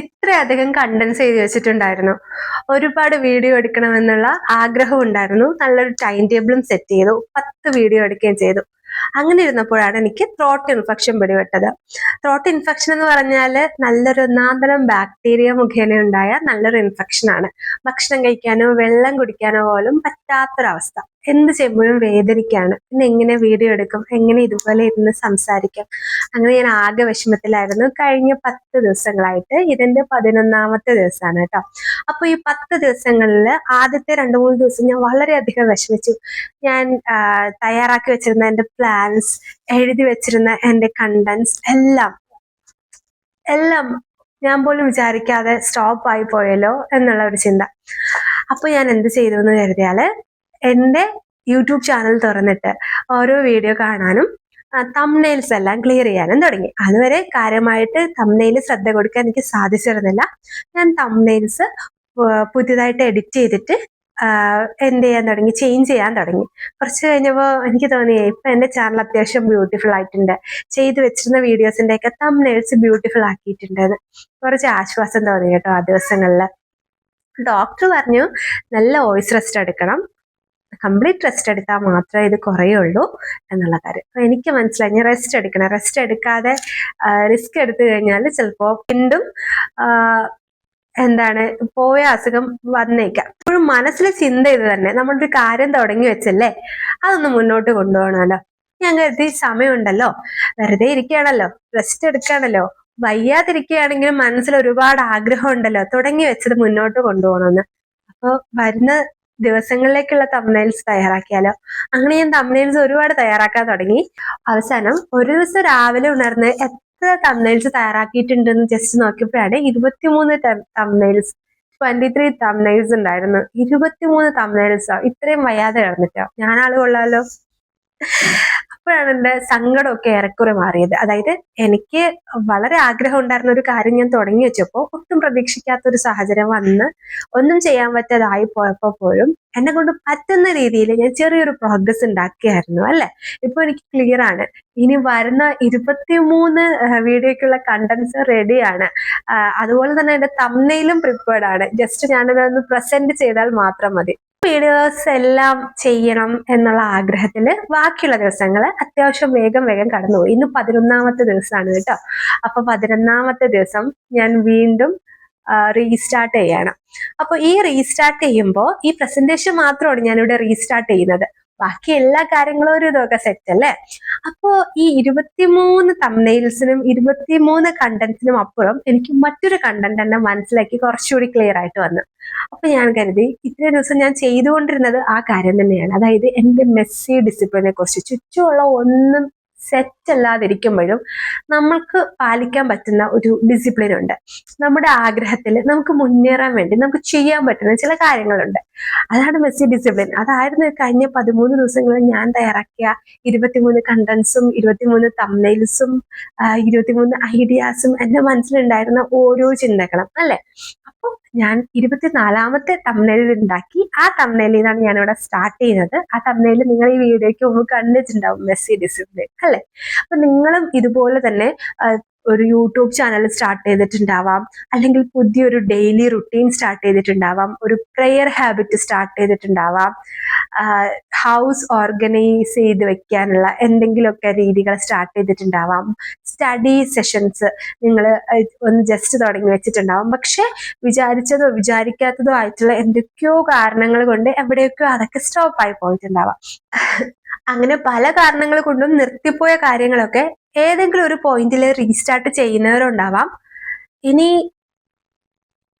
ഇത്രയധികം കണ്ടൻസ് ചെയ്ത് വെച്ചിട്ടുണ്ടായിരുന്നു. ഒരുപാട് വീഡിയോ എടുക്കണമെന്നുള്ള ആഗ്രഹം ഉണ്ടായിരുന്നു. നല്ലൊരു ടൈം ടേബിളും സെറ്റ് ചെയ്തു. പത്ത് വീഡിയോ എടുക്കുകയും ചെയ്തു. അങ്ങനെ ഇരുന്നപ്പോഴാണ് എനിക്ക് ത്രോട്ട് ഇൻഫെക്ഷൻ പിടിപെട്ടത്. ത്രോട്ട് ഇൻഫെക്ഷൻ എന്ന് പറഞ്ഞാൽ നല്ലൊരു ഒന്നാന്തരം ബാക്ടീരിയ മുഖേന ഉണ്ടായ നല്ലൊരു ഇൻഫെക്ഷൻ ആണ്. ഭക്ഷണം കഴിക്കാനോ വെള്ളം കുടിക്കാനോ പോലും പറ്റാത്തൊരവസ്ഥ. എന്ത് ചെയ്യുമ്പോഴും വേദനിക്കാണ്. പിന്നെ എങ്ങനെ വീഡിയോ എടുക്കും എങ്ങനെ ഇതുപോലെ ഇരുന്ന് സംസാരിക്കും. അങ്ങനെ ഞാൻ ആകെ വിഷമത്തിലായിരുന്നു. കഴിഞ്ഞ പത്ത് ദിവസങ്ങളായിട്ട് ഇതിന്റെ പതിനൊന്നാമത്തെ ദിവസമാണ് കേട്ടോ. അപ്പൊ ഈ പത്ത് ദിവസങ്ങളിൽ ആദ്യത്തെ രണ്ടു മൂന്ന് ദിവസം ഞാൻ വളരെയധികം വിഷമിച്ചു. ഞാൻ തയ്യാറാക്കി വെച്ചിരുന്ന എന്റെ പ്ലാൻസ് എഴുതി വെച്ചിരുന്ന എന്റെ കണ്ടന്റ്സ് എല്ലാം എല്ലാം ഞാൻ പോലും വിചാരിക്കാതെ സ്റ്റോപ്പ് ആയി പോയല്ലോ എന്നുള്ള ഒരു ചിന്ത. അപ്പൊ ഞാൻ എന്ത് ചെയ്തു എന്ന് കരുതിയാൽ എന്റെ യൂട്യൂബ് ചാനൽ തുറന്നിട്ട് ഓരോ വീഡിയോ കാണാനും തംനെയിൽസ് എല്ലാം ക്ലിയർ ചെയ്യാനും തുടങ്ങി. അതുവരെ കാര്യമായിട്ട് തംനെയിൽ ശ്രദ്ധ കൊടുക്കാൻ എനിക്ക് സാധിച്ചിരുന്നില്ല. ഞാൻ തംനെയിൽസ് പുതിയതായിട്ട് എഡിറ്റ് ചെയ്തിട്ട് എന്ത് ചെയ്യാൻ തുടങ്ങി ചേഞ്ച് ചെയ്യാൻ തുടങ്ങി. കുറച്ച് കഴിഞ്ഞപ്പോൾ എനിക്ക് തോന്നി ഇപ്പൊ എന്റെ ചാനൽ അത്യാവശ്യം ബ്യൂട്ടിഫുൾ ആയിട്ടുണ്ട്. ചെയ്തു വെച്ചിരുന്ന വീഡിയോസിന്റെ ഒക്കെ തംനെയിൽസ് ബ്യൂട്ടിഫുൾ ആക്കിയിട്ടുണ്ടെന്ന് കുറച്ച് ആശ്വാസം തോന്നി കേട്ടോ ആ ദിവസങ്ങളിൽ ഡോക്ടർ പറഞ്ഞു നല്ല വോയിസ് റെസ്റ്റ് എടുക്കണം. കംപ്ലീറ്റ് റെസ്റ്റ് എടുത്താൽ മാത്രമേ ഇത് കുറയുള്ളൂ എന്നുള്ള കാര്യം. അപ്പൊ എനിക്ക് മനസ്സിലായി ഞാൻ റെസ്റ്റ് എടുക്കണം. റെസ്റ്റ് എടുക്കാതെ റിസ്ക് എടുത്തു കഴിഞ്ഞാൽ ചിലപ്പോൾ വീണ്ടും എന്താണ് പോയ അസുഖം വന്നേക്കാം. ഇപ്പോഴും മനസ്സിൽ ചിന്ത ഇത് തന്നെ. നമ്മളൊരു കാര്യം തുടങ്ങി വെച്ചല്ലേ അതൊന്ന് മുന്നോട്ട് കൊണ്ടുപോകണമല്ലോ. ഞാൻ കരുതി സമയമുണ്ടല്ലോ. വെറുതെ ഇരിക്കുകയാണല്ലോ. റെസ്റ്റ് എടുക്കുകയാണല്ലോ. വയ്യാതിരിക്കുകയാണെങ്കിലും മനസ്സിൽ ഒരുപാട് ആഗ്രഹം ഉണ്ടല്ലോ തുടങ്ങി വെച്ചത് മുന്നോട്ട് കൊണ്ടുപോകണമെന്ന്. അപ്പോൾ വരുന്ന ദിവസങ്ങളിലേക്കുള്ള തമ്നൈൽസ് തയ്യാറാക്കിയാലോ? അങ്ങനെ ഞാൻ തമ്നൈൽസ് ഒരുപാട് തയ്യാറാക്കാൻ തുടങ്ങി. അവസാനം ഒരു ദിവസം രാവിലെ ഉണർന്ന് എത്ര തമ്നൈൽസ് തയ്യാറാക്കിയിട്ടുണ്ടെന്ന് ജസ്റ്റ് നോക്കിയപ്പോഴാണ് ഇരുപത്തിമൂന്ന് തമ്നൈൽസ് ട്വന്റി ത്രീ തമ്നൈൽസ് ഉണ്ടായിരുന്നു. ഇരുപത്തിമൂന്ന് തമ്നൈൽസോ ഇത്രയും വയ്യാതെ കിടന്നിട്ടോ? ഞാനാൾ കൊള്ളാലോ. അപ്പോഴാണ് എന്റെ സങ്കടമൊക്കെ ഏറെക്കുറെ മാറിയത്. അതായത് എനിക്ക് വളരെ ആഗ്രഹം ഉണ്ടായിരുന്ന ഒരു കാര്യം ഞാൻ തുടങ്ങി വെച്ചപ്പോൾ ഒട്ടും പ്രതീക്ഷിക്കാത്ത ഒരു സാഹചര്യം വന്ന് ഒന്നും ചെയ്യാൻ പറ്റാതായി പോയപ്പോൾ പോലും എന്നെ കൊണ്ട് പറ്റുന്ന രീതിയിൽ ഞാൻ ചെറിയൊരു പ്രോഗ്രസ് ഉണ്ടാക്കിയായിരുന്നു അല്ലെ? ഇപ്പൊ എനിക്ക് ക്ലിയർ ആണ്. ഇനി വരുന്ന ഇരുപത്തിമൂന്ന് വീഡിയോക്കുള്ള കണ്ടന്റ്സ് റെഡിയാണ് അതുപോലെ തന്നെ എന്റെ തമ്മയിലും പ്രിപ്പേർഡ് ആണ്. ജസ്റ്റ് ഞാനതൊന്ന് പ്രസന്റ് ചെയ്താൽ മാത്രം മതി. വീഡിയോസ് എല്ലാം ചെയ്യണം എന്നുള്ള ആഗ്രഹത്തിൽ ബാക്കിയുള്ള ദിവസങ്ങൾ അത്യാവശ്യം വേഗം വേഗം കടന്നുപോയി. ഇന്ന് പതിനൊന്നാമത്തെ ദിവസമാണ് കേട്ടോ. അപ്പൊ പതിനൊന്നാമത്തെ ദിവസം ഞാൻ വീണ്ടും റീസ്റ്റാർട്ട് ചെയ്യണം. അപ്പൊ ഈ റീസ്റ്റാർട്ട് ചെയ്യുമ്പോൾ ഈ പ്രസന്റേഷൻ മാത്രമാണ് ഞാനിവിടെ റീസ്റ്റാർട്ട് ചെയ്യുന്നത്. ബാക്കി എല്ലാ കാര്യങ്ങളും ഒരു ഇതൊക്കെ സെറ്റ് അല്ലേ? അപ്പോ ഈ ഇരുപത്തിമൂന്ന് തമ്മനെയിൽസിനും ഇരുപത്തിമൂന്ന് കണ്ടന്റ്സിനും അപ്പുറം എനിക്ക് മറ്റൊരു കണ്ടന്റ് എന്നെ മനസ്സിലാക്കി കുറച്ചുകൂടി ക്ലിയർ ആയിട്ട് വന്നു. അപ്പൊ ഞാൻ കരുതി ഇത്രയും ദിവസം ഞാൻ ചെയ്തുകൊണ്ടിരുന്നത് ആ കാര്യം തന്നെയാണ്. അതായത് എന്റെ മെസ്സി ഡിസിപ്ലിനെ കുറിച്ച് ചുറ്റുമുള്ള ഒന്നും സെറ്റ് അല്ലാതിരിക്കുമ്പോഴും നമ്മൾക്ക് പാലിക്കാൻ പറ്റുന്ന ഒരു ഡിസിപ്ലിൻ ഉണ്ട്. നമ്മുടെ ആഗ്രഹത്തിൽ നമുക്ക് മുന്നേറാൻ വേണ്ടി നമുക്ക് ചെയ്യാൻ പറ്റുന്ന ചില കാര്യങ്ങളുണ്ട്. അതാണ് മെസ്സി ഡിസിപ്ലിൻ അതായിരുന്നു കഴിഞ്ഞ പതിമൂന്ന് ദിവസങ്ങളിൽ ഞാൻ തയ്യാറാക്കിയ ഇരുപത്തിമൂന്ന് കണ്ടൻസും ഇരുപത്തിമൂന്ന് തമ്നൈൽസും ഇരുപത്തിമൂന്ന് ഐഡിയാസും എന്റെ മനസ്സിലുണ്ടായിരുന്ന ഓരോ ചിന്തകളും അല്ലെ? അപ്പോൾ ഞാൻ ഇരുപത്തിനാലാമത്തെ തമ്മിൽ ഉണ്ടാക്കി. ആ തമ്നൈലിൽ നിന്നാണ് ഇവിടെ സ്റ്റാർട്ട് ചെയ്യുന്നത്. ആ തമ്മിൽ നിങ്ങൾ ഈ വീഡിയോയ്ക്ക് മുമ്പ് കണ്ടിട്ടുണ്ടാവും മെസ്സി ഡിസിപ്ലിൻ അല്ലെ? അപ്പൊ നിങ്ങളും ഇതുപോലെ തന്നെ ഒരു യൂട്യൂബ് ചാനൽ സ്റ്റാർട്ട് ചെയ്തിട്ടുണ്ടാവാം. അല്ലെങ്കിൽ പുതിയൊരു ഡെയിലി റുട്ടീൻ സ്റ്റാർട്ട് ചെയ്തിട്ടുണ്ടാവാം. ഒരു പ്രെയർ ഹാബിറ്റ് സ്റ്റാർട്ട് ചെയ്തിട്ടുണ്ടാവാം. ഹൗസ് ഓർഗനൈസ് ചെയ്ത് വെക്കാനുള്ള എന്തെങ്കിലുമൊക്കെ രീതികൾ സ്റ്റാർട്ട് ചെയ്തിട്ടുണ്ടാവാം. സ്റ്റഡി സെഷൻസ് നിങ്ങൾ ഒന്ന് ജസ്റ്റ് തുടങ്ങി വെച്ചിട്ടുണ്ടാവാം. പക്ഷെ വിചാരിച്ചതോ വിചാരിക്കാത്തതോ ആയിട്ടുള്ള എന്തൊക്കെയോ കാരണങ്ങൾ കൊണ്ട് എവിടെയൊക്കെയോ അതൊക്കെ സ്റ്റോപ്പ് ആയി പോയിട്ടുണ്ടാവാം. അങ്ങനെ പല കാരണങ്ങൾ കൊണ്ടും നിർത്തിപ്പോയ കാര്യങ്ങളൊക്കെ ഏതെങ്കിലും ഒരു പോയിന്റിൽ റീസ്റ്റാർട്ട് ചെയ്യുന്നവരുണ്ടാവാം. ഇനി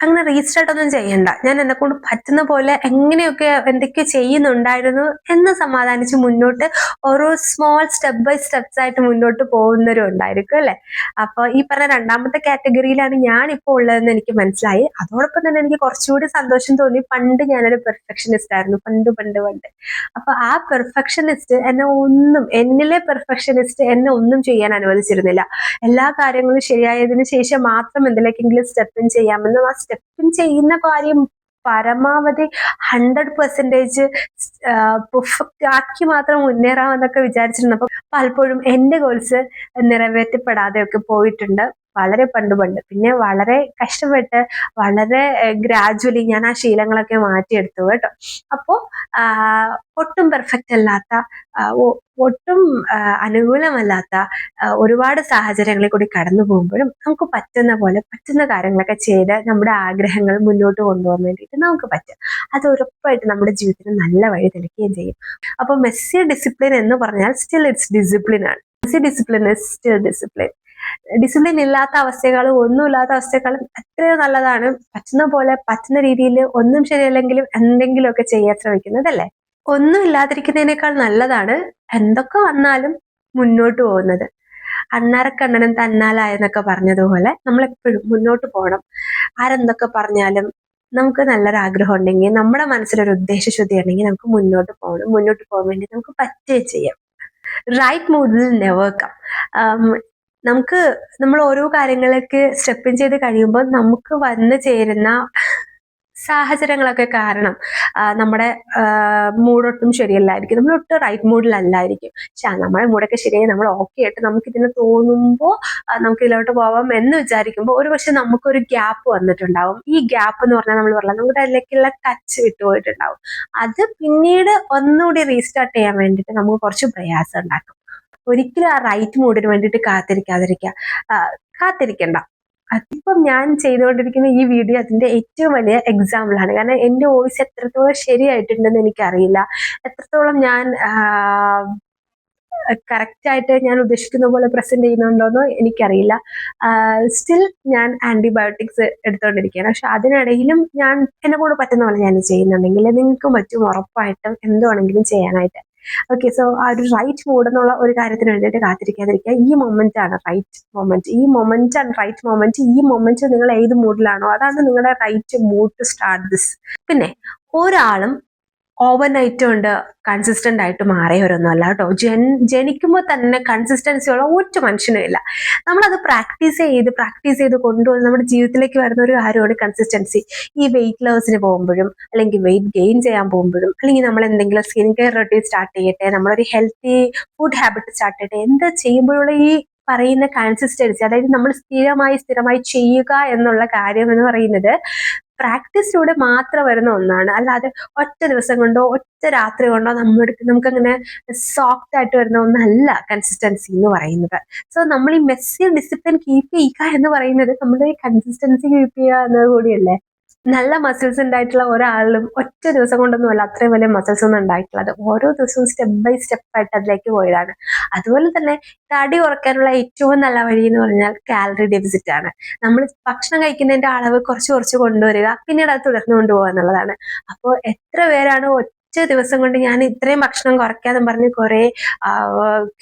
അങ്ങനെ റീസ്റ്റാർട്ട് ഒന്നും ചെയ്യണ്ട. ഞാൻ എന്നെ കൊണ്ട് പറ്റുന്ന പോലെ എങ്ങനെയൊക്കെ എന്തൊക്കെ ചെയ്യുന്നുണ്ടായിരുന്നു എന്ന് സമാധാനിച്ച് മുന്നോട്ട് ഓരോ സ്മോൾ സ്റ്റെപ്പ് ബൈ സ്റ്റെപ്സ് ആയിട്ട് മുന്നോട്ട് പോകുന്നവരും ഉണ്ടായിരിക്കും അല്ലെ? അപ്പൊ ഈ പറഞ്ഞ രണ്ടാമത്തെ കാറ്റഗറിയിലാണ് ഞാൻ ഇപ്പോൾ ഉള്ളതെന്ന് എനിക്ക് മനസ്സിലായി. അതോടൊപ്പം തന്നെ എനിക്ക് കുറച്ചുകൂടി സന്തോഷം തോന്നി. പണ്ട് ഞാനൊരു പെർഫെക്ഷനിസ്റ്റ് ആയിരുന്നു. പണ്ട് പണ്ട് പണ്ട്. അപ്പൊ ആ പെർഫെക്ഷനിസ്റ്റ് എന്നെ ഒന്നും എന്നിലെ പെർഫെക്ഷനിസ്റ്റ് എന്നെ ഒന്നും ചെയ്യാൻ അനുവദിച്ചിരുന്നില്ല. എല്ലാ കാര്യങ്ങളും ശരിയായതിനു ശേഷം മാത്രം എന്തിലേക്കെങ്കിലും സ്റ്റെപ്പിൻ ചെയ്യാമെന്ന് സ്റ്റെപ്പ് ചെയ്യുന്ന കാര്യം പരമാവധി ഹൺഡ്രഡ് പെർസെന്റേജ് പെർഫെക്റ്റ് ആക്കി മാത്രം മുന്നേറാമെന്നൊക്കെ വിചാരിച്ചിരുന്നപ്പോൾ പലപ്പോഴും എന്റെ ഗോൾസ് നിറവേറ്റപ്പെടാതെയൊക്കെ പോയിട്ടുണ്ട്. വളരെ പണ്ട് പണ്ട് പിന്നെ വളരെ കഷ്ടപ്പെട്ട് വളരെ ഗ്രാജുവലി ഞാൻ ആ ശീലങ്ങളൊക്കെ മാറ്റിയെടുത്തു കേട്ടോ. അപ്പോ ഒട്ടും പെർഫെക്റ്റ് അല്ലാത്ത ഒട്ടും അനുകൂലമല്ലാത്ത ഒരുപാട് സാഹചര്യങ്ങളിൽ കൂടി കടന്നു പോകുമ്പോഴും നമുക്ക് പറ്റുന്ന പോലെ പറ്റുന്ന കാര്യങ്ങളൊക്കെ ചെയ്ത് നമ്മുടെ ആഗ്രഹങ്ങൾ മുന്നോട്ട് കൊണ്ടുപോകാൻ വേണ്ടിയിട്ട് നമുക്ക് പറ്റും. അത് ഉറപ്പായിട്ട് നമ്മുടെ ജീവിതത്തിന് നല്ല വഴി തെളിക്കുകയും ചെയ്യും. അപ്പോൾ മെസ്സി ഡിസിപ്ലിൻ എന്ന് പറഞ്ഞാൽ സ്റ്റിൽ ഇറ്റ്സ് ഡിസിപ്ലിൻ ആണ്. Messy discipline is still discipline discipline ഇല്ലാത്ത അവസ്ഥകളും ഒന്നുമില്ലാത്ത അവസ്ഥകളും എത്രയോ നല്ലതാണ്. പറ്റുന്ന പോലെ പറ്റുന്ന രീതിയിൽ ഒന്നും ശരിയല്ലെങ്കിലും എന്തെങ്കിലുമൊക്കെ ചെയ്യാൻ ശ്രമിക്കുന്നത് അല്ലേ ഒന്നും ഇല്ലാതിരിക്കുന്നതിനേക്കാൾ നല്ലതാണ് എന്തൊക്കെ വന്നാലും മുന്നോട്ട് പോകുന്നത്. അണ്ണാരക്കണ്ണനും തന്നാലായെന്നൊക്കെ പറഞ്ഞതുപോലെ നമ്മൾ എപ്പോഴും മുന്നോട്ട് പോകണം. ആരെന്തൊക്കെ പറഞ്ഞാലും നമുക്ക് നല്ലൊരു ആഗ്രഹം ഉണ്ടെങ്കിൽ നമ്മുടെ മനസ്സിലൊരു ഉദ്ദേശശുദ്ധി ഉണ്ടെങ്കിൽ നമുക്ക് മുന്നോട്ട് പോകണം. മുന്നോട്ട് പോകാൻ വേണ്ടി നമുക്ക് പറ്റുകയും ചെയ്യാം. റൈറ്റ് മൂഡിൽ നെവർ കം നമുക്ക് നമ്മൾ ഓരോ കാര്യങ്ങളൊക്കെ സ്റ്റെപ്പിൻ ചെയ്ത് കഴിയുമ്പോൾ നമുക്ക് വന്നു ചേരുന്ന സാഹചര്യങ്ങളൊക്കെ കാരണം നമ്മുടെ മൂഡൊട്ടും ശരിയല്ലായിരിക്കും. നമ്മൾ ഒട്ടും റൈറ്റ് മൂഡിലല്ലായിരിക്കും പക്ഷെ നമ്മുടെ മൂഡൊക്കെ ശരിയായി നമ്മൾ ഓക്കെ ആയിട്ട് നമുക്ക് ഇതിനെ തോന്നുമ്പോൾ നമുക്ക് ഇതിലോട്ട് പോവാം എന്ന് വിചാരിക്കുമ്പോൾ ഒരു പക്ഷെ നമുക്കൊരു ഗ്യാപ്പ് വന്നിട്ടുണ്ടാവും. ഈ ഗ്യാപ്പ് എന്ന് പറഞ്ഞാൽ നമ്മൾ പറഞ്ഞാൽ നമ്മുടെ അതിലേക്കുള്ള ടച്ച് വിട്ടുപോയിട്ടുണ്ടാവും അത് പിന്നീട് ഒന്നുകൂടി റീസ്റ്റാർട്ട് ചെയ്യാൻ വേണ്ടിയിട്ട് നമുക്ക് കുറച്ച് പ്രയാസം ഉണ്ടാക്കും. ഒരിക്കലും ആ റൈറ്റ് മൂഡിന് വേണ്ടിയിട്ട് കാത്തിരിക്കാതിരിക്കുക. കാത്തിരിക്കണ്ട. അതിപ്പം ഞാൻ ചെയ്തുകൊണ്ടിരിക്കുന്ന ഈ വീഡിയോ അതിന്റെ ഏറ്റവും വലിയ എക്സാമ്പിളാണ് കാരണം എന്റെ വോയിസ് എത്രത്തോളം ശരിയായിട്ടുണ്ടെന്ന് എനിക്കറിയില്ല. എത്രത്തോളം ഞാൻ കറക്റ്റായിട്ട് ഞാൻ ഉദ്ദേശിക്കുന്ന പോലെ പ്രസന്റ് ചെയ്യുന്നുണ്ടോന്നോ എനിക്കറിയില്ല. സ്റ്റിൽ ഞാൻ ആന്റിബയോട്ടിക്സ് എടുത്തുകൊണ്ടിരിക്കുകയാണ് പക്ഷെ അതിനിടയിലും ഞാൻ എന്നെ കൂടെ പറ്റുന്ന പോലെ ഞാൻ ചെയ്യുന്നുണ്ടെങ്കിൽ നിങ്ങൾക്കും പറ്റും ഉറപ്പായിട്ടും എന്തുവാണെങ്കിലും ചെയ്യാനായിട്ട്. ഓക്കെ സോ ആ ഒരു റൈറ്റ് മൂഡ് എന്നുള്ള ഒരു കാര്യത്തിന് വേണ്ടിയിട്ട് കാത്തിരിക്കാതിരിക്കുക. ഈ മൊമെന്റ് ആണ് റൈറ്റ് മൊമെന്റ് ഈ മൊമെന്റ് ആണ് റൈറ്റ് മൊമെന്റ് ഈ മൊമെന്റ് നിങ്ങൾ ഏത് മൂഡിലാണോ അതാണ് നിങ്ങളുടെ right mood to start this പിന്നെ ഒരാളും ഓവർനൈറ്റ് ഉണ്ട് കൺസിസ്റ്റന്റ് ആയിട്ട് മാറിയവരൊന്നും അല്ല കേട്ടോ. ജൻ ജനിക്കുമ്പോൾ തന്നെ കൺസിസ്റ്റൻസി ഉള്ള ഒറ്റ മനുഷ്യനും ഇല്ല. നമ്മളത് പ്രാക്ടീസ് ചെയ്ത് പ്രാക്ടീസ് ചെയ്ത് കൊണ്ടുവന്ന് നമ്മുടെ ജീവിതത്തിലേക്ക് വരുന്ന ഒരു കാര്യമാണ് കൺസിസ്റ്റൻസി ഈ വെയിറ്റ് ലോസിന് പോകുമ്പോഴും അല്ലെങ്കിൽ വെയിറ്റ് ഗെയിൻ ചെയ്യാൻ പോകുമ്പോഴും അല്ലെങ്കിൽ നമ്മൾ എന്തെങ്കിലും സ്കിൻ കെയർ റൊട്ടീൻ സ്റ്റാർട്ട് ചെയ്യട്ടെ നമ്മളൊരു ഹെൽത്തി ഫുഡ് ഹാബിറ്റ് സ്റ്റാർട്ട് ചെയ്യട്ടെ എന്താ ചെയ്യുമ്പോഴുള്ള ഈ പറയുന്ന കൺസിസ്റ്റൻസി അതായത് നമ്മൾ സ്ഥിരമായി സ്ഥിരമായി ചെയ്യുക എന്നുള്ള കാര്യം എന്ന് പറയുന്നത് പ്രാക്ടീസിലൂടെ മാത്രം വരുന്ന ഒന്നാണ്. അല്ലാതെ ഒറ്റ ദിവസം കൊണ്ടോ ഒറ്റ രാത്രി കൊണ്ടോ നമ്മുടെ നമുക്കങ്ങനെ സോഫ്റ്റ് ആയിട്ട് വരുന്ന ഒന്നല്ല കൺസിസ്റ്റൻസി എന്ന് പറയുന്നത്. സോ നമ്മൾ ഈ മെസ്സി ഡിസിപ്ലിൻ കീപ്പ് ചെയ്യുക എന്ന് പറയുന്നത് നമ്മുടെ കൺസിസ്റ്റൻസി കീപ്പ് ചെയ്യുക എന്നത് കൂടിയല്ലേ? നല്ല മസിൽസ് ഉണ്ടായിട്ടുള്ള ഒരാളും ഒറ്റ ദിവസം കൊണ്ടൊന്നും അല്ല അത്രയും വലിയ മസിൽസ് ഒന്നും ഉണ്ടായിട്ടുള്ളത് ഓരോ ദിവസവും സ്റ്റെപ്പ് ബൈ സ്റ്റെപ്പ് ആയിട്ട് അതിലേക്ക് പോയതാണ്. അതുപോലെ തന്നെ തടി കുറയ്ക്കാനുള്ള ഏറ്റവും നല്ല വഴി എന്ന് പറഞ്ഞാൽ കാലറി ഡെഫിസിറ്റ് ആണ്. നമ്മൾ ഭക്ഷണം കഴിക്കുന്നതിന്റെ അളവ് കുറച്ച് കുറച്ച് കൊണ്ടുവരിക പിന്നീട് അത് തുടർന്ന് കൊണ്ടുപോകുക എന്നുള്ളതാണ്. അപ്പോൾ എത്ര പേരാണ് ഒറ്റ ദിവസം കൊണ്ട് ഞാൻ ഇത്രയും ഭക്ഷണം കുറയ്ക്കാതെ പറഞ്ഞ് കുറെ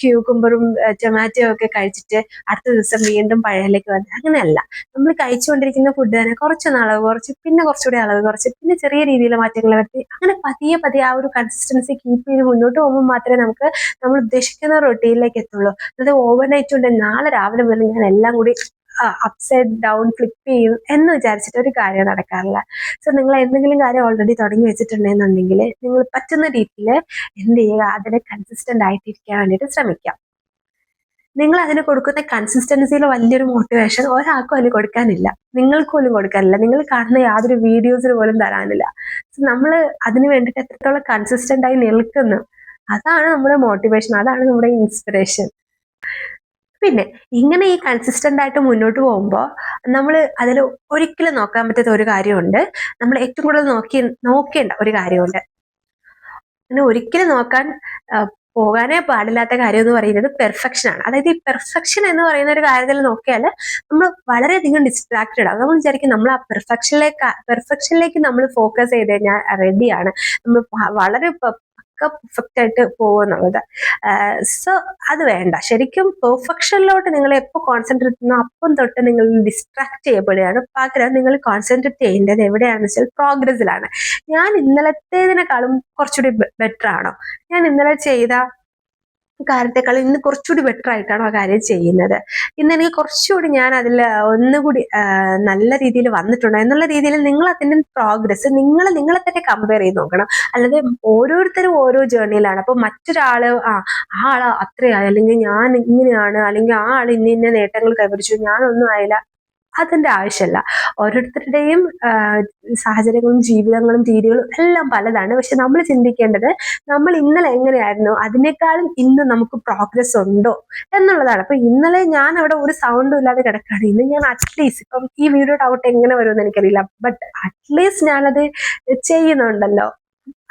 ക്യൂക്കുമ്പറും ടൊമാറ്റോ ഒക്കെ കഴിച്ചിട്ട് അടുത്ത ദിവസം വീണ്ടും പഴയതിലേക്ക് വന്നു. അങ്ങനെയല്ല. നമ്മൾ കഴിച്ചുകൊണ്ടിരിക്കുന്ന ഫുഡ് തന്നെ കുറച്ചൊന്ന് അളവ് കുറച്ച് പിന്നെ കുറച്ചുകൂടി അളവ് കുറച്ച് പിന്നെ ചെറിയ രീതിയിൽ മാറ്റങ്ങൾ വരുത്തി അങ്ങനെ പതിയെ പതിയെ ആ ഒരു കൺസിസ്റ്റൻസി കീപ്പ് ചെയ്ത് മുന്നോട്ട് പോകുമ്പോൾ മാത്രമേ നമുക്ക് നമ്മൾ ഉദ്ദേശിക്കുന്ന റൊട്ടീനിലേക്ക് എത്തുള്ളൂ. അതായത് ഓവർനൈറ്റ് കൊണ്ട് നാളെ രാവിലെ മുതൽ ഞാൻ എല്ലാം കൂടി അപ്സൈഡ് ഡൗൺ ഫ്ലിപ്പ് ചെയ്യും എന്ന് വിചാരിച്ചിട്ട് ഒരു കാര്യം നടക്കാറില്ല. സോ നിങ്ങൾ എന്തെങ്കിലും കാര്യം ഓൾറെഡി തുടങ്ങി വെച്ചിട്ടുണ്ടെന്നുണ്ടെങ്കിൽ നിങ്ങൾ പറ്റുന്ന രീതിയിൽ എന്ത് ചെയ്യുക? അതിനെ കൺസിസ്റ്റന്റ് ആയിട്ടിരിക്കാൻ വേണ്ടിയിട്ട് ശ്രമിക്കാം. നിങ്ങൾ അതിന് കൊടുക്കുന്ന കൺസിസ്റ്റൻസിയിൽ വലിയൊരു മോട്ടിവേഷൻ ഒരാൾക്കും അതിന് കൊടുക്കാനില്ല. നിങ്ങൾക്ക് പോലും കൊടുക്കാനില്ല. നിങ്ങൾ കാണുന്ന യാതൊരു വീഡിയോസിന് പോലും തരാനില്ല. സോ നമ്മൾ അതിന് വേണ്ടിയിട്ട് എത്രത്തോളം കൺസിസ്റ്റന്റ് ആയി നിൽക്കുന്നു? അതാണ് നമ്മുടെ മോട്ടിവേഷൻ അതാണ് നമ്മുടെ ഇൻസ്പിറേഷൻ പിന്നെ ഇങ്ങനെ ഈ കൺസിസ്റ്റന്റ് ആയിട്ട് മുന്നോട്ട് പോകുമ്പോൾ നമ്മൾ അതിൽ ഒരിക്കലും നോക്കാൻ പറ്റാത്ത ഒരു കാര്യമുണ്ട്. നമ്മൾ ഏറ്റവും കൂടുതൽ നോക്കി നോക്കേണ്ട ഒരു കാര്യമുണ്ട്. അങ്ങനെ ഒരിക്കലും നോക്കാൻ പോകാനേ പാടില്ലാത്ത കാര്യം എന്ന് പറയുന്നത് പെർഫെക്ഷൻ ആണ്. അതായത് ഈ പെർഫെക്ഷൻ എന്ന് പറയുന്ന ഒരു കാര്യത്തിൽ നോക്കിയാൽ നമ്മൾ വളരെയധികം ഡിസ്ട്രാക്റ്റഡ് ആകും നമ്മൾ വിചാരിക്കും നമ്മൾ ആ പെർഫെക്ഷനിലേക്ക് പെർഫെക്ഷനിലേക്ക് നമ്മൾ ഫോക്കസ് ചെയ്ത് കഴിഞ്ഞാൽ റെഡിയാണ് നമ്മൾ വളരെ പക്ക പെർഫെക്റ്റ് ആയിട്ട് പോകുന്നുള്ളത്. സോ അത് വേണ്ട. ശരിക്കും പെർഫെക്ഷനിലോട്ട് നിങ്ങൾ എപ്പോൾ കോൺസെൻട്രേറ്റ് ചെയ്യുന്നു അപ്പം തൊട്ട് നിങ്ങൾ ഡിസ്ട്രാക്ട് ചെയ്യപ്പെടുകയാണ്. പകരം നിങ്ങൾ കോൺസെൻട്രേറ്റ് ചെയ്യേണ്ടത് എവിടെയാണെന്ന് വെച്ചാൽ പ്രോഗ്രസ്സിലാണ് ഞാൻ ഇന്നലത്തേതിനേക്കാളും കുറച്ചുകൂടി ബെറ്റർ ആണോ? ഞാൻ ഇന്നലെ ചെയ്ത കാര്യത്തെക്കാൾ ഇന്ന് കുറച്ചുകൂടി ബെറ്റർ ആയിട്ടാണ് ആ കാര്യം ചെയ്യുന്നത്. ഇന്ന് എനിക്ക് കുറച്ചുകൂടി ഞാൻ അതിൽ ഒന്നുകൂടി നല്ല രീതിയിൽ വന്നിട്ടുണ്ട്. എന്നുള്ള രീതിയിൽ നിങ്ങൾ അതിന്റെ പ്രോഗ്രസ് നിങ്ങൾ നിങ്ങളെ തന്നെ കമ്പയർ ചെയ്ത് നോക്കണം. അല്ലാതെ ഓരോരുത്തരും ഓരോ ജേർണിയിലാണ് അപ്പൊ മറ്റൊരാൾ ആ ആൾ അത്രയായി. അല്ലെങ്കിൽ ഞാൻ ഇങ്ങനെയാണ്. അല്ലെങ്കിൽ ആ ആൾ ഇന്ന ഇന്ന നേട്ടങ്ങൾ കൈവരിച്ചു. ഞാനൊന്നും ആയില്ല. അതിന്റെ ആവശ്യമല്ല. ഓരോരുത്തരുടെയും സാഹചര്യങ്ങളും ജീവിതങ്ങളും രീതികളും എല്ലാം പലതാണ്. പക്ഷെ നമ്മൾ ചിന്തിക്കേണ്ടത് നമ്മൾ ഇന്നലെ എങ്ങനെയായിരുന്നു? അതിനേക്കാളും ഇന്ന് നമുക്ക് പ്രോഗ്രസ് ഉണ്ടോ എന്നുള്ളതാണ്. അപ്പൊ ഇന്നലെ ഞാൻ അവിടെ ഒരു സൗണ്ടും ഇല്ലാതെ കിടക്കുകയാണ്. ഇന്ന് ഞാൻ അറ്റ്ലീസ്റ്റ് ഇപ്പം ഈ വീഡിയോ ഔട്ട് എങ്ങനെ വരുമെന്ന് എനിക്കറിയില്ല. ബട്ട് അറ്റ്ലീസ്റ്റ് ഞാനത് ചെയ്യുന്നുണ്ടല്ലോ.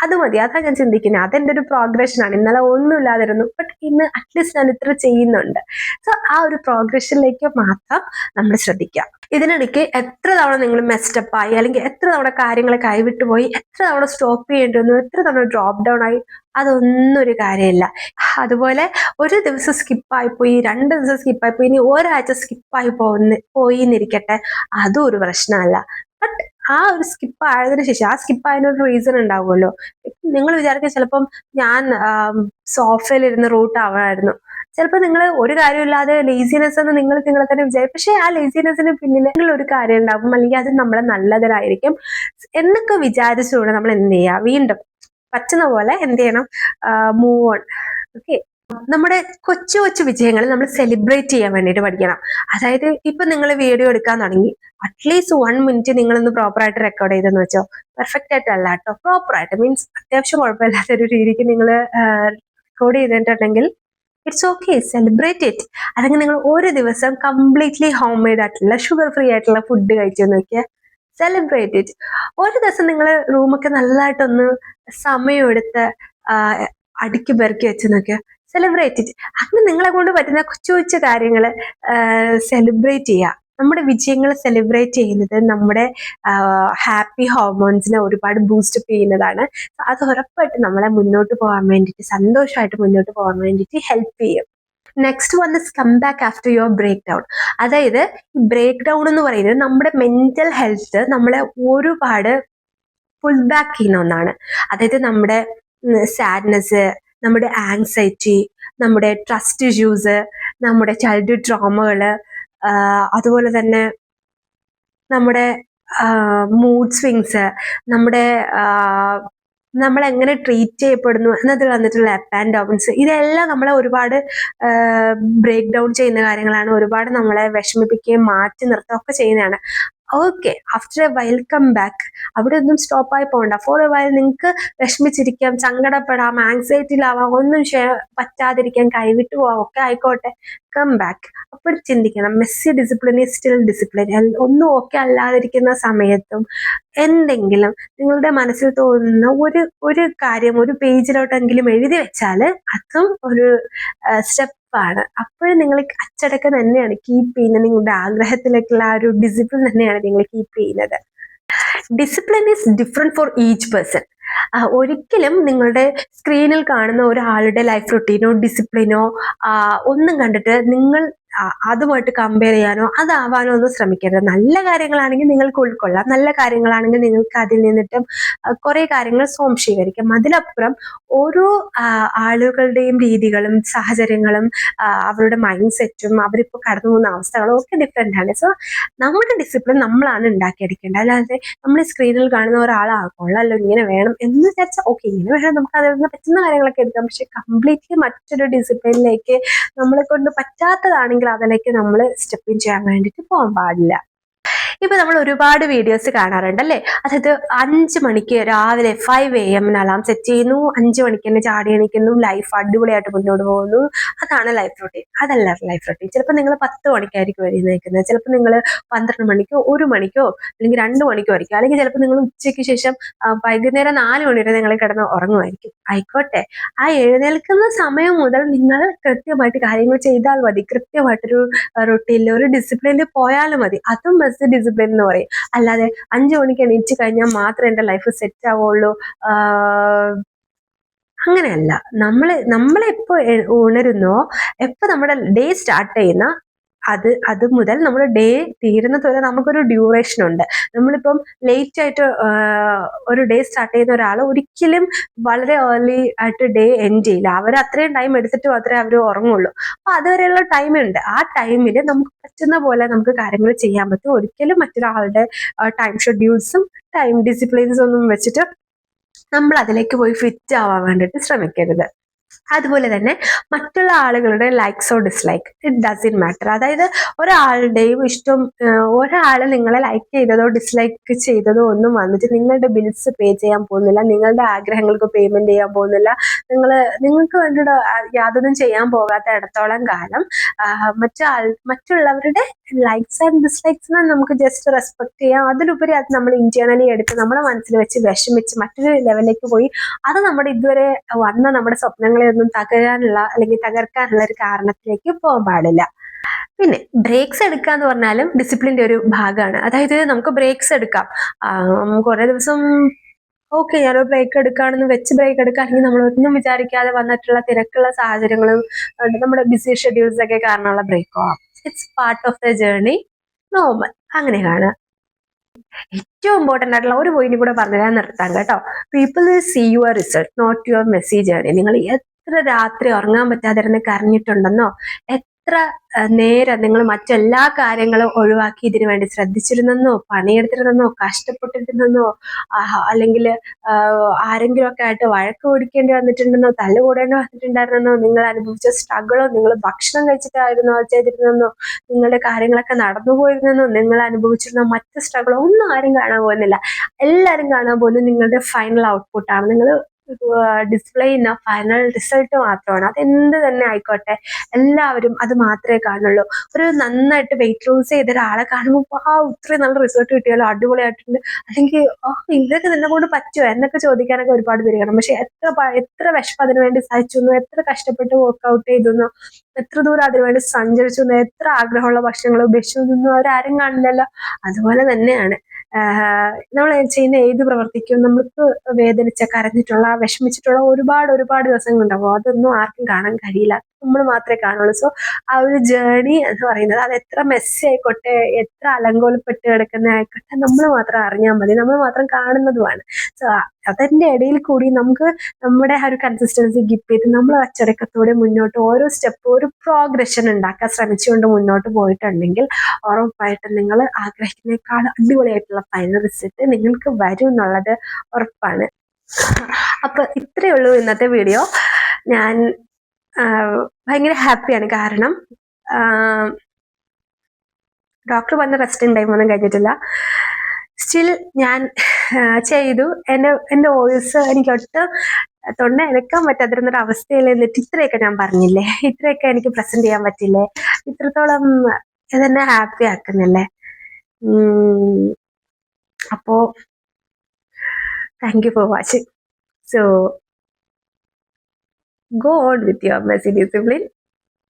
അത് മതി. അതാ ഞാൻ ചിന്തിക്കുന്നത് അതെന്റെ ഒരു പ്രോഗ്രഷൻ ആണ്. ഇന്നലെ ഒന്നും ഇല്ലാതിരുന്നു. ബട്ട് ഇന്ന് അറ്റ്ലീസ്റ്റ് ഞാൻ ഇത്ര ചെയ്യുന്നുണ്ട്. സോ ആ ഒരു പ്രോഗ്രഷനിലേക്ക് മാത്രം നമ്മൾ ശ്രദ്ധിക്കാം. ഇതിനിടയ്ക്ക് എത്ര തവണ നിങ്ങൾ മെസ്റ്റപ്പ് ആയി? അല്ലെങ്കിൽ എത്ര തവണ കാര്യങ്ങൾ കൈവിട്ടു പോയി? എത്ര തവണ സ്റ്റോപ്പ് ചെയ്യേണ്ടി വന്നു? എത്ര തവണ ഡ്രോപ്പ് ഡൗൺ ആയി? അതൊന്നും ഒരു കാര്യമില്ല. അതുപോലെ ഒരു ദിവസം സ്കിപ്പായി പോയി രണ്ട് ദിവസം സ്കിപ്പായി പോയി ഇനി ഒരാഴ്ച സ്കിപ്പായി പോകുന്ന പോയി എന്നിരിക്കട്ടെ അതും ഒരു പ്രശ്നമല്ല. ബട്ട് ആ ഒരു സ്കിപ്പ് ആയതിനു ശേഷം ആ സ്കിപ്പ് ആയതിനൊരു റീസൺ ഉണ്ടാവുമല്ലോ. നിങ്ങൾ വിചാരിക്കുക ചിലപ്പം ഞാൻ സോഫയിലിരുന്ന് റൂട്ട് ആവണമായിരുന്നു ചിലപ്പോൾ നിങ്ങൾ ഒരു കാര്യമില്ലാതെ ലേസിനെസ് എന്ന് നിങ്ങൾ നിങ്ങളെ തന്നെ വിചാരിക്കും. പക്ഷേ ആ ലേസിനെസ്സിന് പിന്നിൽ ഒരു കാര്യം ഉണ്ടാകും അല്ലെങ്കിൽ അത് നമ്മളെ നല്ലതിനായിരിക്കും എന്നൊക്കെ വിചാരിച്ചുകൊണ്ട് നമ്മൾ എന്ത് ചെയ്യുക? വീണ്ടും പറ്റുന്ന പോലെ എന്ത് ചെയ്യണം? മൂവ് ഓൺ ഓക്കെ നമ്മുടെ കൊച്ചു കൊച്ചു വിജയങ്ങൾ നമ്മൾ സെലിബ്രേറ്റ് ചെയ്യാൻ വേണ്ടിയിട്ട് പഠിക്കണം. അതായത് ഇപ്പൊ നിങ്ങൾ വീഡിയോ എടുക്കാൻ തുടങ്ങി അറ്റ്ലീസ്റ്റ് വൺ മിനിറ്റ് നിങ്ങളൊന്ന് പ്രോപ്പർ ആയിട്ട് റെക്കോർഡ് ചെയ്തെന്ന് വെച്ചോ. പെർഫെക്റ്റ് ആയിട്ടല്ല കേട്ടോ പ്രോപ്പർ ആയിട്ട് മീൻസ് അത്യാവശ്യം കുഴപ്പമില്ലാത്ത ഒരു രീതിക്ക് നിങ്ങൾ റെക്കോർഡ് ചെയ്തിട്ടുണ്ടെങ്കിൽ ഇറ്റ്സ് ഓക്കെ സെലിബ്രേറ്റ് ഇറ്റ് അല്ലെങ്കിൽ നിങ്ങൾ ഒരു ദിവസം കംപ്ലീറ്റ്ലി ഹോം മെയ്ഡ് ആയിട്ടുള്ള ഷുഗർ ഫ്രീ ആയിട്ടുള്ള ഫുഡ് കഴിച്ചു നോക്കിയാൽ സെലിബ്രേറ്റ് ഇറ്റ് ഒരു ദിവസം നിങ്ങൾ റൂമൊക്കെ നല്ലതായിട്ടൊന്ന് സമയമെടുത്ത് അടുക്കി പെറുക്കി വെച്ച് നോക്കിയാൽ സെലിബ്രേറ്റ് ഇറ്റ് അങ്ങനെ നിങ്ങളെ കൊണ്ട് പറ്റുന്ന കൊച്ചു കൊച്ചു കാര്യങ്ങൾ സെലിബ്രേറ്റ് ചെയ്യുക നമ്മുടെ വിജയങ്ങൾ സെലിബ്രേറ്റ് ചെയ്യുന്നത് നമ്മുടെ ഹാപ്പി ഹോർമോൺസിനെ ഒരുപാട് ബൂസ്റ്റപ്പ് ചെയ്യുന്നതാണ്. അത് ഉറപ്പായിട്ട് നമ്മളെ മുന്നോട്ട് പോകാൻ വേണ്ടിയിട്ട് സന്തോഷമായിട്ട് മുന്നോട്ട് പോകാൻ വേണ്ടിയിട്ട് ഹെൽപ്പ് ചെയ്യും. നെക്സ്റ്റ് വന്ന് come back after your break down അതായത് ഈ ബ്രേക്ക് ഡൗൺ എന്ന് പറയുന്നത് നമ്മുടെ മെന്റൽ ഹെൽത്ത് നമ്മളെ ഒരുപാട് ഫുൾ ബാക്ക് ചെയ്യുന്ന ഒന്നാണ്. അതായത് നമ്മുടെ സാഡ്നെസ് നമ്മുടെ ആങ്സൈറ്റി നമ്മുടെ ട്രസ്റ്റ് ഇഷ്യൂസ് നമ്മുടെ ചൈൽഡ്ഹുഡ് ട്രോമകൾ അതുപോലെ തന്നെ നമ്മുടെ മൂഡ് സ്വിങ്സ് നമ്മുടെ നമ്മൾ എങ്ങനെ ട്രീറ്റ് ചെയ്യപ്പെടുന്നു എന്നതിൽ വന്നിട്ടുള്ള അപ്പ് ആൻഡ് ഡൗൺസ് ഇതെല്ലാം നമ്മളെ ഒരുപാട് ബ്രേക്ക് ഡൗൺ ചെയ്യുന്ന കാര്യങ്ങളാണ്. ഒരുപാട് നമ്മളെ വിഷമിപ്പിക്കുകയും മാറ്റി നിർത്തുകയും ഒക്കെ ചെയ്യുന്നതാണ്. Okay after a welcome back അവിടെ ഒന്നും സ്റ്റോപ്പായി പോകണ്ട. ഫോർ എ വൈൽ നിങ്ങൾക്ക് വിഷമിച്ചിരിക്കാം സങ്കടപ്പെടാം ആങ്സൈറ്റിയിലാവാം ഒന്നും പറ്റാതിരിക്കാം പറ്റാതിരിക്കാൻ കൈവിട്ടു പോവാം. ഒക്കെ ആയിക്കോട്ടെ. കം ബാക്ക് അപ്പോൾ ചിന്തിക്കണം. Messy discipline is still discipline ഒന്നും ഓക്കെ അല്ലാതിരിക്കുന്ന സമയത്തും എന്തെങ്കിലും നിങ്ങളുടെ മനസ്സിൽ തോന്നുന്ന ഒരു ഒരു കാര്യം ഒരു പേജിലോട്ടെങ്കിലും എഴുതി വെച്ചാൽ അതും ഒരു സ്റ്റെപ്പാണ് അപ്പോഴും നിങ്ങൾ അച്ചടക്കം തന്നെയാണ് കീപ്പ് ചെയ്യുന്നത്. നിങ്ങളുടെ ആഗ്രഹത്തിലേക്കുള്ള ആ ഒരു ഡിസിപ്ലിൻ തന്നെയാണ് നിങ്ങൾ കീപ്പ് ചെയ്യുന്നത്. Discipline is different for each person ഒരിക്കലും നിങ്ങളുടെ സ്ക്രീനിൽ കാണുന്ന ഒരാളുടെ ലൈഫ് റുട്ടീനോ ഡിസിപ്ലിനോ ഒന്നും കണ്ടിട്ട് നിങ്ങൾ അതുമായിട്ട് കമ്പയർ ചെയ്യാനോ അതാവാനോ ഒന്നും ശ്രമിക്കരുത്. നല്ല കാര്യങ്ങളാണെങ്കിൽ നിങ്ങൾക്ക് ഉൾക്കൊള്ളാം. നല്ല കാര്യങ്ങളാണെങ്കിൽ നിങ്ങൾക്ക് അതിൽ നിന്നിട്ടും കുറെ കാര്യങ്ങൾ സ്വാംശീകരിക്കാം. അതിലപ്പുറം ഓരോ ആളുകളുടെയും രീതികളും സാഹചര്യങ്ങളും അവരുടെ മൈൻഡ് സെറ്റും അവരിപ്പോൾ കടന്നു പോകുന്ന അവസ്ഥകളും ഒക്കെ ഡിഫറെന്റ് ആണ്. സോ നമ്മുടെ ഡിസിപ്ലിൻ നമ്മളാണ് ഉണ്ടാക്കിയെടുക്കേണ്ടത്. അല്ലാതെ നമ്മൾ സ്ക്രീനിൽ കാണുന്ന ഒരാളാ കൊള്ളാലോ ഇങ്ങനെ വേണം എന്ന് വിചാരിച്ചാൽ ഓക്കെ ഇങ്ങനെ വേണം നമുക്ക് അതിൽ നിന്ന് പറ്റുന്ന കാര്യങ്ങളൊക്കെ എടുക്കാം. പക്ഷെ കംപ്ലീറ്റ്ലി മറ്റൊരു ഡിസിപ്ലിനിലേക്ക് നമ്മളെ കൊണ്ട് പറ്റാത്തതാണെങ്കിൽ അതിലേക്ക് നമ്മൾ സ്റ്റെപ്പിൻ ചെയ്യാൻ വേണ്ടിയിട്ട് പോകാൻ പാടില്ല. ഇപ്പൊ നമ്മൾ ഒരുപാട് വീഡിയോസ് കാണാറുണ്ട് അല്ലേ? അതായത് അഞ്ച് മണിക്ക് രാവിലെ ഫൈവ് എ എമ്മിന് അലാം സെറ്റ് ചെയ്യുന്നു. അഞ്ച് മണിക്ക് തന്നെ ചാടി എണിക്കുന്നു. ലൈഫ് അടിപൊളിയായിട്ട് മുന്നോട്ട് പോകുന്നു. അതാണ് ലൈഫ് റൊട്ടീൻ അതല്ല ലൈഫ് റൊട്ടീൻ ചിലപ്പോൾ നിങ്ങൾ പത്ത് മണിക്കായിരിക്കും എഴുന്നേക്കുന്നത് ചിലപ്പോൾ നിങ്ങൾ പന്ത്രണ്ട് മണിക്കോ ഒരു മണിക്കോ അല്ലെങ്കിൽ രണ്ട് മണിക്കോ ആയിരിക്കും. അല്ലെങ്കിൽ ചിലപ്പോൾ നിങ്ങൾ ഉച്ചയ്ക്ക് ശേഷം വൈകുന്നേരം നാല് മണി വരെ നിങ്ങൾ കിടന്ന് ഉറങ്ങുമായിരിക്കും. ആയിക്കോട്ടെ. ആ എഴുന്നേൽക്കുന്ന സമയം മുതൽ നിങ്ങൾ കൃത്യമായിട്ട് കാര്യങ്ങൾ ചെയ്താൽ മതി. കൃത്യമായിട്ടൊരു റൊട്ടീനിൽ ഒരു ഡിസിപ്ലിനിൽ പോയാലും മതി. അതും ബസ് ഡിസിപ്ലിൻ എന്ന് പറയും. അല്ലാതെ അഞ്ചു മണിക്ക് എണീറ്റ് കഴിഞ്ഞാൽ മാത്രമേ എന്റെ ലൈഫ് സെറ്റ് ആവുള്ളൂ. അങ്ങനെയല്ല. നമ്മൾ നമ്മളെപ്പോ ഉണരുന്നോ? എപ്പോ നമ്മുടെ ഡേ സ്റ്റാർട്ട് ചെയ്യുന്ന അത് അത് മുതൽ നമ്മൾ ഡേ തീരുന്നത് വരെ നമുക്കൊരു ഡ്യൂറേഷൻ ഉണ്ട്. നമ്മളിപ്പം ലേറ്റ് ആയിട്ട് ഒരു ഡേ സ്റ്റാർട്ട് ചെയ്യുന്ന ഒരാൾ ഒരിക്കലും വളരെ ഏർലി ആയിട്ട് ഡേ എൻഡ് ചെയ്യില്ല. അവർ അത്രയും ടൈം എടുത്തിട്ട് മാത്രമേ അവർ ഉറങ്ങുള്ളൂ. അപ്പൊ അതുവരെയുള്ള ടൈം ഉണ്ട്. ആ ടൈമിൽ നമുക്ക് പറ്റുന്ന പോലെ നമുക്ക് കാര്യങ്ങൾ ചെയ്യാൻ പറ്റും. ഒരിക്കലും മറ്റൊരാളുടെ ടൈം ഷെഡ്യൂൾസും ടൈം ഡിസിപ്ലിൻസും ഒന്നും വെച്ചിട്ട് നമ്മൾ അതിലേക്ക് പോയി ഫിറ്റ് ആവാൻ വേണ്ടിയിട്ട് ശ്രമിക്കരുത്. അതുപോലെ തന്നെ മറ്റുള്ള ആളുകളുടെ ലൈക്സോ ഡിസ്ലൈക്ക് ഇറ്റ് ഡസൻ മാറ്റർ അതായത് ഒരാളുടെയും ഇഷ്ടം ഒരാൾ നിങ്ങളെ ലൈക്ക് ചെയ്തതോ ഡിസ്ലൈക്ക് ചെയ്തതോ ഒന്നും വന്നിട്ട് നിങ്ങളുടെ ബിൽസ് പേ ചെയ്യാൻ പോകുന്നില്ല നിങ്ങളുടെ ആഗ്രഹങ്ങൾക്ക് പേയ്മെന്റ് ചെയ്യാൻ പോകുന്നില്ല നിങ്ങൾ നിങ്ങൾക്ക് വേണ്ടിയിട്ട് യാതൊന്നും ചെയ്യാൻ പോകാത്ത ഇടത്തോളം കാലം മറ്റാൾ മറ്റുള്ളവരുടെ ലൈക്സ് ആൻഡ് ഡിസ്ലൈക്സ് നമുക്ക് ജസ്റ്റ് റെസ്പെക്ട് ചെയ്യാം. അതിലുപരി അത് നമ്മൾ ഇന്റേണലി എടുത്ത് നമ്മുടെ മനസ്സിൽ വെച്ച് വിഷമിച്ച് മറ്റൊരു ലെവലിലേക്ക് പോയി അത് നമ്മുടെ ഇതുവരെ വന്ന നമ്മുടെ സ്വപ്നങ്ങളെ ഒന്നും തകരാനുള്ള അല്ലെങ്കിൽ തകർക്കാനുള്ള ഒരു കാരണത്തിലേക്ക് പോകാൻ പാടില്ല. പിന്നെ ബ്രേക്സ് എടുക്കുക എന്ന് പറഞ്ഞാലും ഡിസിപ്ലിന്റെ ഒരു ഭാഗമാണ്. അതായത് നമുക്ക് ബ്രേക്സ് എടുക്കാം. കുറേ ദിവസം ഓക്കെ ഞാനൊരു ബ്രേക്ക് എടുക്കുകയാണെന്ന് വെച്ച് ബ്രേക്ക് എടുക്കുകയാണെങ്കിൽ നമ്മൾ ഒന്നും വിചാരിക്കാതെ വന്നിട്ടുള്ള തിരക്കുള്ള സാഹചര്യങ്ങളും നമ്മുടെ ബിസി ഷെഡ്യൂൾസ് ഒക്കെ കാരണമുള്ള ബ്രേക്ക് ആവാം. It's part of the journey normal അങ്ങനെയാണ് ഏറ്റവും ഇമ്പോർട്ടന്റ് ആയിട്ടുള്ള ഒരു പോയിന്റ് കൂടെ പറഞ്ഞു തരാൻ നിർത്താം കേട്ടോ. People see your result not your message journey നിങ്ങൾ എത്ര രാത്രി ഉറങ്ങാൻ പറ്റാതിരുന്ന് കരഞ്ഞിട്ടുണ്ടെന്നോ? എത്ര നേരം നിങ്ങൾ മറ്റെല്ലാ കാര്യങ്ങളും ഒഴിവാക്കി ഇതിനു വേണ്ടി ശ്രദ്ധിച്ചിരുന്നെന്നോ? പണിയെടുത്തിരുന്നെന്നോ? കഷ്ടപ്പെട്ടിരുന്നെന്നോ? അല്ലെങ്കിൽ ആരെങ്കിലും ഒക്കെ ആയിട്ട് വഴക്ക് ഓടിക്കേണ്ടി വന്നിട്ടുണ്ടെന്നോ? തല്ലുകൂടേണ്ടി വന്നിട്ടുണ്ടായിരുന്നെന്നോ? നിങ്ങൾ അനുഭവിച്ച സ്ട്രഗിളോ? നിങ്ങൾ ഭക്ഷണം കഴിച്ചിട്ടായിരുന്നോ ചെയ്തിരുന്നെന്നോ? നിങ്ങളുടെ കാര്യങ്ങളൊക്കെ നടന്നു പോയിരുന്നെന്നോ? നിങ്ങൾ അനുഭവിച്ചിരുന്ന മറ്റ് സ്ട്രഗിളോ? ഒന്നും ആരും കാണാൻ പോകുന്നില്ല. എല്ലാവരും കാണാൻ പോകുന്നത് നിങ്ങളുടെ ഫൈനൽ ഔട്ട്പുട്ടാണ് നിങ്ങൾ ഡിസ്പ്ലേ ചെയ്യുന്ന ഫൈനൽ റിസൾട്ട് മാത്രമാണ്. അത് എന്ത് തന്നെ ആയിക്കോട്ടെ എല്ലാവരും അത് മാത്രമേ കാണുള്ളൂ. ഒരു നന്നായിട്ട് വെയിറ്റ് ലോസ് ചെയ്ത ഒരാളെ കാണുമ്പോൾ ആ ഇത്രയും നല്ല റിസൾട്ട് കിട്ടിയാലോ? അടിപൊളിയായിട്ടുണ്ട്. അല്ലെങ്കിൽ ഓ ഇതൊക്കെ നിന്നെ കൊണ്ട് പറ്റുമോ? എന്നൊക്കെ ചോദിക്കാനൊക്കെ ഒരുപാട് പേര് കാണും. പക്ഷെ എത്ര എത്ര വിഷമം അതിനു വേണ്ടി സഹിച്ചു എത്ര കഷ്ടപ്പെട്ട് വർക്ക്ഔട്ട് ചെയ്തു എത്ര ദൂരം അതിനു വേണ്ടി സഞ്ചരിച്ചു എത്ര ആഗ്രഹമുള്ള ഭക്ഷണങ്ങൾ ഉപേക്ഷിച്ചു നിന്നോ അവരാരും കാണില്ലല്ലോ. അതുപോലെ തന്നെയാണ്. നമ്മൾ ചെയ്യുന്ന? ഏത് പ്രവർത്തിക്കും. നമ്മൾക്ക് വേദനിച്ച കരഞ്ഞിട്ടുള്ള വിഷമിച്ചിട്ടുള്ള ഒരുപാട് ഒരുപാട് ദിവസങ്ങളുണ്ടാവും. അതൊന്നും ആർക്കും കാണാൻ കഴിയില്ല. നമ്മൾ മാത്രമേ കാണുള്ളൂ. സോ ആ ഒരു ജേണി എന്ന് പറയുന്നത് അത് എത്ര മെസ്സി ആയിക്കോട്ടെ എത്ര അലങ്കോലപ്പെട്ട് കിടക്കുന്ന ആയിക്കോട്ടെ നമ്മൾ മാത്രം അറിഞ്ഞാൽ മതി. നമ്മൾ മാത്രം കാണുന്നതുമാണ്. സോ അതിന്റെ ഇടയിൽ കൂടി നമുക്ക് നമ്മുടെ ആ ഒരു കൺസിസ്റ്റൻസി കീപ്പ് ചെയ്ത് നമ്മൾ അച്ചടക്കത്തോടെ മുന്നോട്ട് ഓരോ സ്റ്റെപ്പ് ഒരു പ്രോഗ്രഷൻ ഉണ്ടാക്കാൻ ശ്രമിച്ചുകൊണ്ട് മുന്നോട്ട് പോയിട്ടുണ്ടെങ്കിൽ ഉറപ്പായിട്ടും നിങ്ങൾ ആഗ്രഹിക്കുന്നേക്കാൾ അടിപൊളിയായിട്ടുള്ള ഫൈനൽ റിസൾട്ട് നിങ്ങൾക്ക് വരും എന്നുള്ളത് ഉറപ്പാണ്. അപ്പൊ ഇത്രയേ ഉള്ളൂ ഇന്നത്തെ വീഡിയോ ഞാൻ ഭയങ്കര ഹാപ്പിയാണ് കാരണം ഡോക്ടർ പറഞ്ഞ റെസ്റ്റിംഗ് ടൈം ഒന്നും കഴിഞ്ഞിട്ടില്ല. സ്റ്റിൽ ഞാൻ ചെയ്തു. എന്റെ എന്റെ വോയിസ് എനിക്ക് ഒട്ടും തൊണ്ട എടുക്കാൻ പറ്റാതിരുന്ന ഒരു അവസ്ഥയിൽ എന്നിട്ട് ഇത്രയൊക്കെ ഞാൻ പറഞ്ഞില്ലേ? ഇത്രയൊക്കെ എനിക്ക് പ്രസന്റ് ചെയ്യാൻ പറ്റില്ലേ? ഇത്രത്തോളം ഇതെന്നെ ഹാപ്പി ആക്കുന്നില്ലേ? അപ്പോ thank you for watching so go on with your messy discipline.